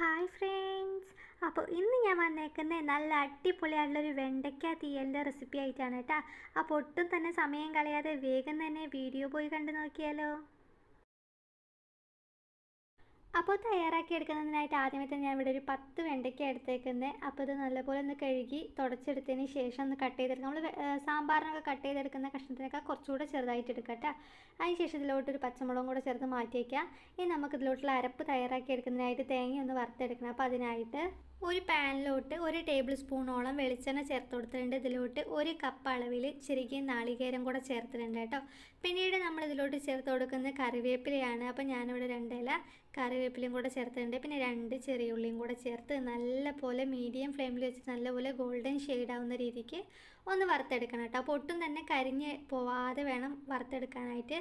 Hi friends. അപ്പോൾ ഇന്ന് ഞാൻ വന്നേക്കുന്നത് നല്ല അടിപൊളിയായിട്ടുള്ളൊരു വെണ്ടയ്ക്ക തീയലിന്റെ റെസിപ്പി ആയിട്ടാണ് കേട്ടോ. അപ്പോൾ ഒട്ടും തന്നെ സമയം കളയാതെ വേഗം തന്നെ വീഡിയോ പോയി കണ്ടു നോക്കിയാലോ. അപ്പോൾ തയ്യാറാക്കി എടുക്കുന്നതിനായിട്ട് ആദ്യമേ തന്നെ ഞാൻ ഇവിടെ ഒരു പത്ത് വെണ്ടയ്ക്ക എടുത്തേക്കുന്നത് അപ്പോൾ ഇത് നല്ലപോലെ ഒന്ന് കഴുകി തുടച്ചെടുത്തതിന് ശേഷം ഒന്ന് കട്ട് ചെയ്തെടുക്കാം. നമ്മൾ സാമ്പാറിനൊക്കെ കട്ട് ചെയ്തെടുക്കുന്ന കഷ്ണത്തിനൊക്കെ കുറച്ചുകൂടെ ചെറുതായിട്ട് എടുക്കട്ടെ അതിന് ശേഷം ഇതിലോട്ട് ഒരു പച്ചമുളകും കൂടെ ചേർത്ത് മാറ്റി വയ്ക്കാം ഇനി നമുക്ക് ഇതിലോട്ടുള്ള അരപ്പ് തയ്യാറാക്കി എടുക്കുന്നതിനായിട്ട് തേങ്ങ ഒന്ന് വറുത്തെടുക്കണം. അപ്പോൾ അതിനായിട്ട് ഒരു പാനിലോട്ട് ഒരു ടേബിൾ സ്പൂണോളം വെളിച്ചെണ്ണ ചേർത്ത് കൊടുത്തിട്ടുണ്ട് ഇതിലോട്ട് ഒരു കപ്പ് അളവിൽ ചെറിയ നാളികേരം കൂടെ ചേർത്തിട്ടുണ്ട് കേട്ടോ. പിന്നീട് നമ്മൾ ഇതിലോട്ട് ചേർത്ത് കൊടുക്കുന്നത് കറിവേപ്പിലയാണ്. അപ്പോൾ ഞാനിവിടെ രണ്ടില കറിവേപ്പിലയും കൂടെ ചേർത്തിട്ടുണ്ട്. പിന്നെ രണ്ട് ചെറിയ ഉള്ളിയും കൂടെ ചേർത്ത് നല്ലപോലെ മീഡിയം ഫ്ലെയിമിൽ വെച്ച് നല്ലപോലെ ഗോൾഡൻ ഷെയ്ഡ് ആവുന്ന രീതിക്ക് ഒന്ന് വറുത്തെടുക്കണം കേട്ടോ. അപ്പോൾ ഒട്ടും തന്നെ കരിഞ്ഞ് പോവാതെ വേണം വറുത്തെടുക്കാനായിട്ട്.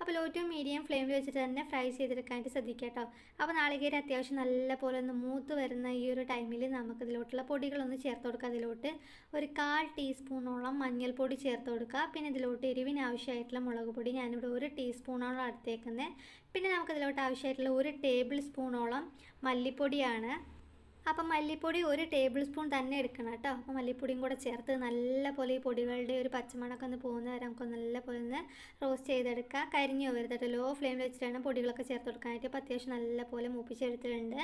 അപ്പോൾ ലോ മീഡിയം ഫ്ലെയിമിൽ വെച്ചിട്ട് തന്നെ ഫ്രൈ ചെയ്തെടുക്കാനായിട്ട് ശ്രദ്ധിക്കുക കേട്ടോ. അപ്പോൾ നാളികേരം അത്യാവശ്യം നല്ലപോലെ ഒന്ന് മൂത്ത് വരുന്ന ഈ ഒരു ടൈമിൽ നമുക്ക് ഇതിലോട്ടുള്ള പൊടികളൊന്ന് ചേർത്ത് കൊടുക്കുക. അതിലോട്ട് ഒരു കാൽ ടീസ്പൂണോളം മഞ്ഞൾപ്പൊടി ചേർത്ത് കൊടുക്കുക. പിന്നെ ഇതിലോട്ട് എരിവിന് ആവശ്യമായിട്ടുള്ള മുളക് പൊടി ഞാനിവിടെ ഒരു ടീസ്പൂണോളം അടുത്തേക്കുന്നത് പിന്നെ നമുക്കിതിലോട്ട് ആവശ്യമായിട്ടുള്ള ഒരു ടേബിൾ സ്പൂണോളം മല്ലിപ്പൊടിയാണ് അപ്പം മല്ലിപ്പൊടി ഒരു ടേബിൾ സ്പൂൺ തന്നെ എടുക്കണം കേട്ടോ. അപ്പോൾ മല്ലിപ്പൊടിയും കൂടെ ചേർത്ത് നല്ലപോലെ ഈ പൊടികളുടെ ഒരു പച്ചമണക്കം ഒന്ന് പോകുന്ന വരെ നമുക്ക് നല്ലപോലെ ഒന്ന് റോസ്റ്റ് ചെയ്തെടുക്കുക കരിഞ്ഞു വരുന്നത് ലോ ഫ്ലെയിമിൽ വെച്ചിട്ടാണ് പൊടികളൊക്കെ ചേർത്ത് കൊടുക്കാനായിട്ട്. അപ്പോൾ അത്യാവശ്യം നല്ലപോലെ മൂപ്പിച്ചെടുത്തിട്ടുണ്ട്.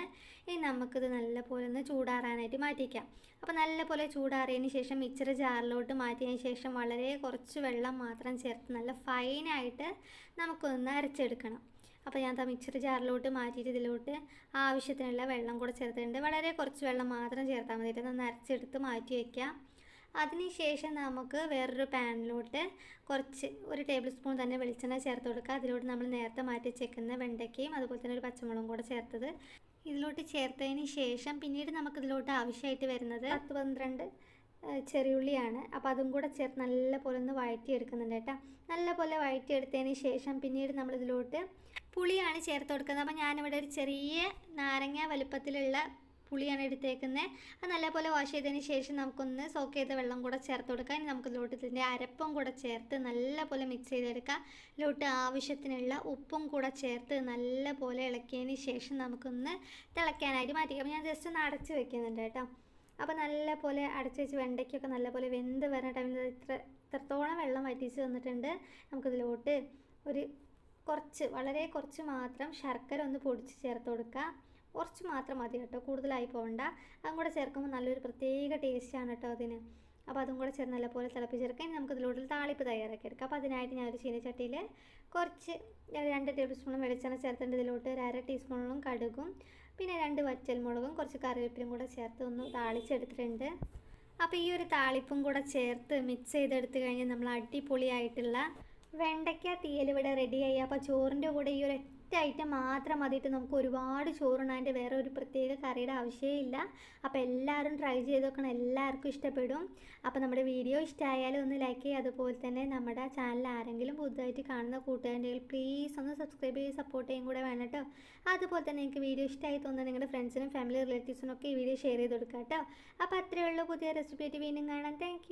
ഇനി നമുക്കിത് നല്ലപോലെ ഒന്ന് ചൂടാറാനായിട്ട് മാറ്റിക്കാം. അപ്പോൾ നല്ലപോലെ ചൂടാറിയതിന് ശേഷം മിക്സർ ജാറിലോട്ട് മാറ്റിയതിന് ശേഷം വളരെ കുറച്ച് വെള്ളം മാത്രം ചേർത്ത് നല്ല ഫൈനായിട്ട് നമുക്കൊന്ന് അരച്ചെടുക്കണം. അപ്പോൾ ഞാൻ ആ മിക്സർ ജാറിലോട്ട് മാറ്റിയിട്ട് ഇതിലോട്ട് ആവശ്യത്തിനുള്ള വെള്ളം കൂടെ ചേർത്തിട്ടുണ്ട്. വളരെ കുറച്ച് വെള്ളം മാത്രം ചേർത്താൽ മതി ഒന്ന് അരച്ചെടുത്ത് മാറ്റി വയ്ക്കാം. അതിനുശേഷം നമുക്ക് വേറൊരു പാനിലോട്ട് കുറച്ച് ഒരു ടേബിൾ സ്പൂൺ തന്നെ വെളിച്ചെണ്ണ ചേർത്ത് കൊടുക്കുക. അതിലോട്ട് നമ്മൾ നേരത്തെ മാറ്റി വെച്ചേക്കുന്ന വെണ്ടയ്ക്കയും അതുപോലെ തന്നെ ഒരു പച്ചമുളകും കൂടെ ചേർത്തത്. ഇതിലോട്ട് ചേർത്തതിന് ശേഷം പിന്നീട് നമുക്കിതിലോട്ട് ആവശ്യമായിട്ട് വരുന്നത് പത്ത് പന്ത്രണ്ട് ചെറിയുള്ളിയാണ്. അപ്പോൾ അതും കൂടെ ചേർത്ത് നല്ലപോലെ ഒന്ന് വഴറ്റിയെടുക്കുന്നുണ്ട് കേട്ടോ. നല്ലപോലെ വഴറ്റിയെടുത്തതിന് ശേഷം പിന്നീട് നമ്മളിതിലോട്ട് പുളിയാണ് ചേർത്ത് കൊടുക്കുന്നത്. അപ്പോൾ ഞാനിവിടെ ഒരു ചെറിയ നാരങ്ങ വലുപ്പത്തിലുള്ള പുളിയാണ് എടുത്തേക്കുന്നത് അത് നല്ലപോലെ വാഷ് ചെയ്തതിന് ശേഷം നമുക്കൊന്ന് സോക്ക് ചെയ്ത വെള്ളം കൂടെ ചേർത്ത് കൊടുക്കാം. ഇനി നമുക്ക് ലോട്ടത്തിന്റെ അരപ്പും കൂടെ ചേർത്ത് നല്ലപോലെ മിക്സ് ചെയ്തെടുക്കാം. ലോട്ട് ആവശ്യത്തിനുള്ള ഉപ്പും കൂടെ ചേർത്ത് നല്ലപോലെ ഇളക്കിയതിന് ശേഷം നമുക്കൊന്ന് തിളയ്ക്കാനായിട്ട് മാറ്റിക്കാം. ഞാൻ ജസ്റ്റ് ഒന്ന് അടച്ച് വെക്കുന്നുണ്ട് കേട്ടോ. അപ്പോൾ നല്ലപോലെ പോലെ അടച്ചു വെച്ച് വെണ്ടയ്ക്കൊക്കെ നല്ലപോലെ വെന്ത് വരുന്ന ടൈമിൽ ഇത്ര ഇത്രത്തോളം വെള്ളം വറ്റിച്ച് തന്നിട്ടുണ്ട്. നമുക്കിതിലോട്ട് ഒരു കുറച്ച് വളരെ കുറച്ച് മാത്രം ശർക്കര ഒന്ന് പൊടിച്ച് ചേർത്ത് കൊടുക്കുക. കുറച്ച് മാത്രം മതി കേട്ടോ കൂടുതലായി പോകണ്ട അതും കൂടെ ചേർക്കുമ്പോൾ നല്ലൊരു പ്രത്യേക ടേസ്റ്റാണ് കേട്ടോ അതിന്. അപ്പോൾ അതും കൂടെ ചേർന്ന് നല്ലപോലെ തിളപ്പിച്ചെടുക്കാൻ നമുക്ക് ഇതിലോട്ട് താളിപ്പ് തയ്യാറാക്കി എടുക്കാം. അപ്പോൾ അതിനായിട്ട് ഞാനൊരു ചീനച്ചട്ടിയിൽ കുറച്ച് രണ്ട് ടേബിൾ സ്പൂണും വെളിച്ചെണ്ണ ചേർത്തിട്ട് ഇതിലോട്ട് ഒരു അര ടീസ്പൂണോളം കടുകും പിന്നെ രണ്ട് വറ്റൽമുളകും കുറച്ച് കറിവേപ്പിലും കൂടെ ചേർത്ത് ഒന്ന് താളിച്ചെടുത്തിട്ടുണ്ട്. അപ്പോൾ ഈ ഒരു താളിപ്പും കൂടെ ചേർത്ത് മിക്സ് ചെയ്തെടുത്ത് കഴിഞ്ഞാൽ നമ്മൾ അടിപൊളിയായിട്ടുള്ള വെണ്ടയ്ക്ക തീയൽ ഇവിടെ റെഡിയായി അപ്പോൾ ചോറിന്റെ കൂടെ ഈ ഒരു ഒറ്റ ഐറ്റം മാത്രം മതിയിട്ട് നമുക്ക് ഒരുപാട് ചോറുണ്ണാന്റെ വേറെ ഒരു പ്രത്യേക കറിയുടെ ആവശ്യമില്ല അപ്പോൾ എല്ലാവരും ട്രൈ ചെയ്ത് നോക്കണം. എല്ലാവർക്കും ഇഷ്ടപ്പെടും. അപ്പോൾ നമ്മുടെ വീഡിയോ ഇഷ്ടമായാലും ഒന്ന് ലൈക്ക് ചെയ്യുക. അതുപോലെ തന്നെ നമ്മുടെ ചാനൽ ആരെങ്കിലും പുതുതായിട്ട് കാണുന്ന കൂട്ടുകാരുണ്ടെങ്കിൽ പ്ലീസ് ഒന്ന് സബ്സ്ക്രൈബ് ചെയ്ത് സപ്പോർട്ട് ചെയ്യും കൂടെ വേണം കേട്ടോ. അതുപോലെ തന്നെ എനിക്ക് വീഡിയോ ഇഷ്ടമായി തോന്നുന്നത് നിങ്ങളുടെ ഫ്രണ്ട്സിനും ഫാമിലി റിലേറ്റീവ്സിനും ഒക്കെ ഈ വീഡിയോ ഷെയർ ചെയ്ത് കൊടുക്കാം കേട്ടോ. അപ്പോൾ അത്രയേ ഉള്ളൂ. പുതിയ റെസിപ്പി ആയിട്ട് വീണ്ടും കാണാം. താങ്ക്